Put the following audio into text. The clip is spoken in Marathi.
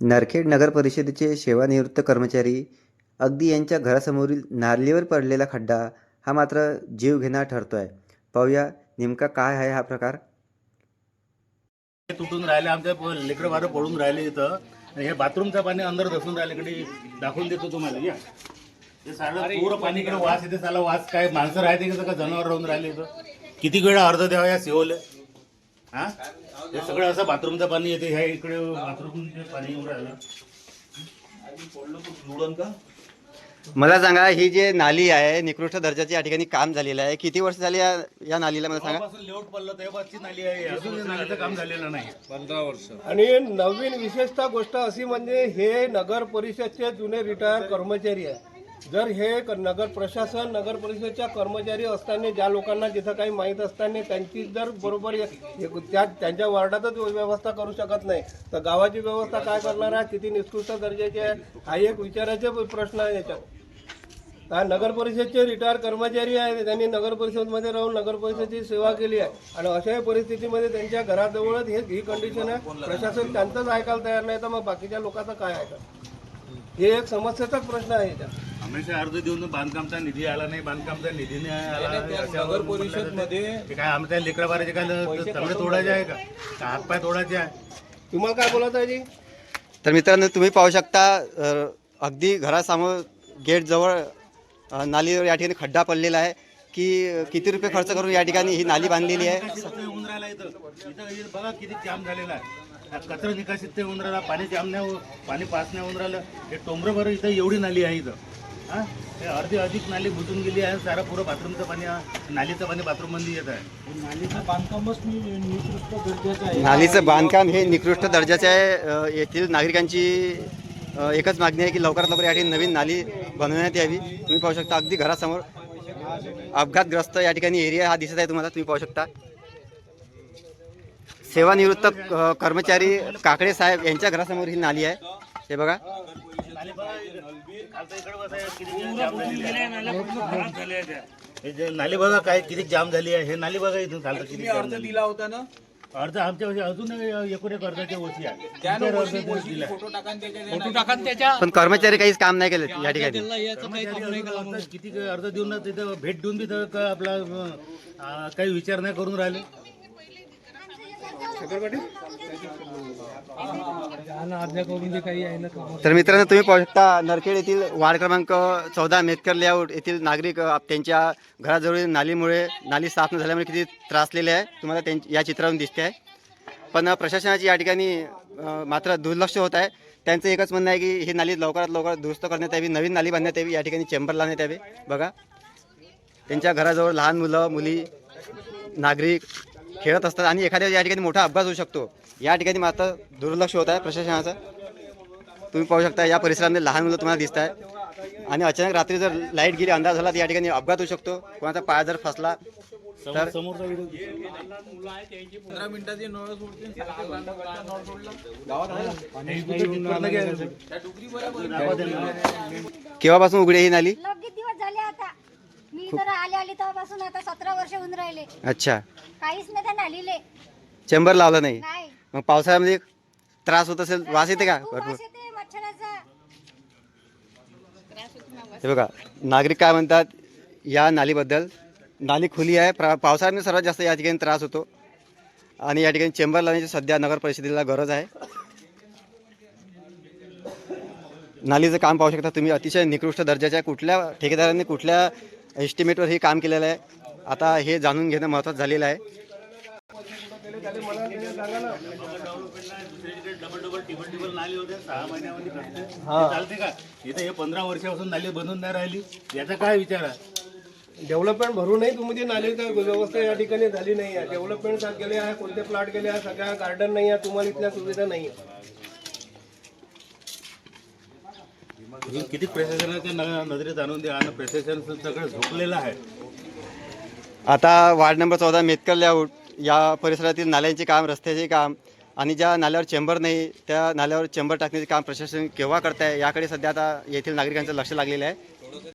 नरखेड नगर परिषदेचे सेवानिवृत्त कर्मचारी अगदी यांच्या घरासमोरील नालीवर पडलेला खड्डा हा मात्र जीवघेणा ठरतोय. पाहूया नेमका काय आहे हा प्रकार. हे तुटून राहिले आमच्या लेकरं बारं पडून राहिले इथं. आणि हे बाथरूमचं पाणी अंदर धसून राहिले इकडे दाखवून देतो तुम्हाला या. हे सारं पूर्ण पाणी इकडे वास येते साला वास काय माणसं राहते का का जनावर राहून राहिले इथं. किती वेळा अर्ध द्यावा या सिओले हा? हे सगळं असं बाथरूमचं पाणी येते ह्या इकडे बाथरूमचे पाणी येऊन राहिलं. मला सांगा ही जे नाली आहे निकृष्ट दर्जाची या ठिकाणी काम झालेलं आहे. किती वर्ष झाली या या नालीला मला सांगा? तेव्हापासून लेआउट पडलं तेव्हाची नाली आहे. अजून या नालीचं काम झालेलं नाही. आणि नवीन विशेषतः गोष्ट अशी म्हणजे हे नगर परिषदचे जुने रिटायर कर्मचारी आहे जर हे नगर प्रशासन नगर परिषदेच्या कर्मचारी असताना ज्या लोकांना जिथं काही माहीत असताना त्यांची जर बरोबर त्या त्यांच्या वार्डातच व्यवस्था करू शकत नाही तर गावाची व्यवस्था काय करणार आहे? किती निकृष्ट दर्जाची आहे? हा एक विचाराचे प्रश्न आहे याच्यात. हा नगर परिषदचे रिटायर कर्मचारी आहेत त्यांनी नगर परिषदमध्ये राहून नगर परिषदेची सेवा केली आहे. आणि अशाही परिस्थितीमध्ये त्यांच्या घराजवळच हे ही कंडिशन आहे. प्रशासन त्यांचंच ऐकायला तयार नाही तर मग बाकीच्या लोकांचं काय ऐकत हे एक समस्याचाच प्रश्न आहे याच्यात. हमेशा अर्ज देऊन बांधकामचा निधी आला नाही बांधकामचा निधी नाही आला. नगर परिषदमध्ये काय आमच्या लेकरा बाराचे काय तंगडे तोडायचे आहे का? हातपाय तोडायचे आहे? तुम्हाला काय बोलत आहे जी? तर मित्रांनो तुम्ही पाहू शकता अ, अगदी घरासमोर गेटजवळ अ, नालीवर या ठिकाणी खड्डा पडलेला आहे की किती रुपये खर्च करून या ठिकाणी ही नाली बांधलेली आहे? कचरा येऊन राहिला इथं. इथं हे बघा किती जाम झालेला आहे. हा कचरा निकासीत ते होऊन राहिला. पाणी जाम नाही हो- पाणी पास नाही होऊन राहिलं. हे टोंबरं बरं इथं एवढी नाली आहे इथं. हा? हे अर्धी अधिक नाली बुजून गेली आहे सारा पुरं बाथरूमचं पाणी नालीचं पाणी बाथरूममध्ये येत आहे. नालीचं बांधकामच निकृष्ट दर्जाचं आहे. नालीचं बांधकाम हे निकृष्ट दर्जाचे आहे. येथील नागरिकांची एकच मागणी आहे की लवकरात लवकर या ठिकाणी नवीन नाली बनवण्यात यावी. तुम्ही पाहू शकता अगदी घरासमोर अपघातग्रस्त या ठिकाणी एरिया हा दिसत आहे तुम्हाला तुम्ही पाहू शकता. सेवानिवृत्त कर्मचारी काकडे साहेब यांच्या घरासमोर ही नाली आहे. हे बघा. हे जे नाली बघा काय किती जाम झाली आहे. हे नाली बघा इथून खालचं किती जाम झाली. दिला होता ना? अर्ज आमच्या वर्षी अजून एकूण एक अर्जाची ओशी आहे. इतर अर्ज दिवस दिला. फोटो टाकान त्याच्या फोटो टाकान त्याच्या पण कर्मचारी काहीच काम नाही केलं या ठिकाणी. याचं काही काम नाही केलं आता किती अर्ज देऊन ना तिथं भेट देऊन बी तर का आपला अं, काही विचार नाही करून राहिले अर्ध्या करून जे काही आहे ना काम तर मित्रांनो तुम्ही पाहू शकता नरखेड येथील वार्ड क्रमांक चौदा मेतकर लेआउट येथील नागरिक त्यांच्या घराजवळील नालीमुळे नाली साफ न झाल्यामुळे किती त्रासलेले आहे तुम्हाला त्यां या चित्रावरून दिसते आहे. पण प्रशासनाची या ठिकाणी मात्र दुर्लक्ष होत आहे. त्यांचं एकच म्हणणं आहे की ही नाली लवकरात लवकर दुरुस्त करण्यात यावी नवीन नाली बांधण्यात यावी या ठिकाणी चेंबर लावण्यात यावे. बघा त्यांच्या घराजवळ लहान मुलं मुली नागरिक खेळत असतात आणि एखाद्या या ठिकाणी मोठा अपघात होऊ शकतो. या ठिकाणी मात्र दुर्लक्ष होत आहे प्रशासनाचं. तुम्ही पाहू शकता या परिसरामध्ये लहान मुलं तुम्हाला दिसत आहे आणि अचानक रात्री जर लाइट गेली अंदाज झाला तर या ठिकाणी अपघात होऊ शकतो. कोणाचा पाय जर फसला तर केव्हापासून उघडी ही नाली? दिवस झाले आता? मी तर आले आले तेव्हापासून आता सतरा वर्ष होऊन राहिले. अच्छा. काहीच नाही त्या नालीले चेंबर लावला नाही. नाही. मग पावसाळ्यामध्ये त्रास होत असेल वास येते का भरपूर? वास येते मच्छराचा. हे बघा नागरिक काय म्हणतात या नालीबद्दल. नाली खुली आहे प्रा पावसाळ्यामध्ये सर्वात जास्त या ठिकाणी त्रास होतो. आणि या ठिकाणी चेंबर लावण्याची सध्या नगर परिषदेला गरज आहे. नालीचं काम पाहू शकता तुम्ही अतिशय निकृष्ट दर्जाच्या कुठल्या ठेकेदारांनी कुठल्या एस्टिमेटवर हे काम केलेलं आहे. आता हे जाणून घेणं महत्त्वाचं झालेलं आहे. चालते का इथे हे पंधरा वर्षापासून नाली बनवून नाही राहिली. याचा काय विचार आहे? डेव्हलपमेंट भरूनही तुम्ही ती नाली काय व्यवस्था या ठिकाणी झाली नाही आहे. डेव्हलपमेंट गेले आहे कोणते प्लॉट गेले आहे सगळ्या गार्डन नाही आहे तुम्हाला इथल्या सुविधा नाही आहे. किती प्रशासनाच्या न- नजरेत आणून द्या आणि प्रशासन सगळं झोपलेलं आहे. आता वार्ड नंबर चौदा मेतकर लेआउट या परिसरातील नाल्यांचे काम रस्त्याचे काम आणि ज्या नाल्यावर चेंबर नाही त्या नाल्यावर चेंबर टाकण्याचे काम प्रशासन केव्हा करत आहे याकडे सध्या आता येथील नागरिकांचं लक्ष लागलेलं आहे.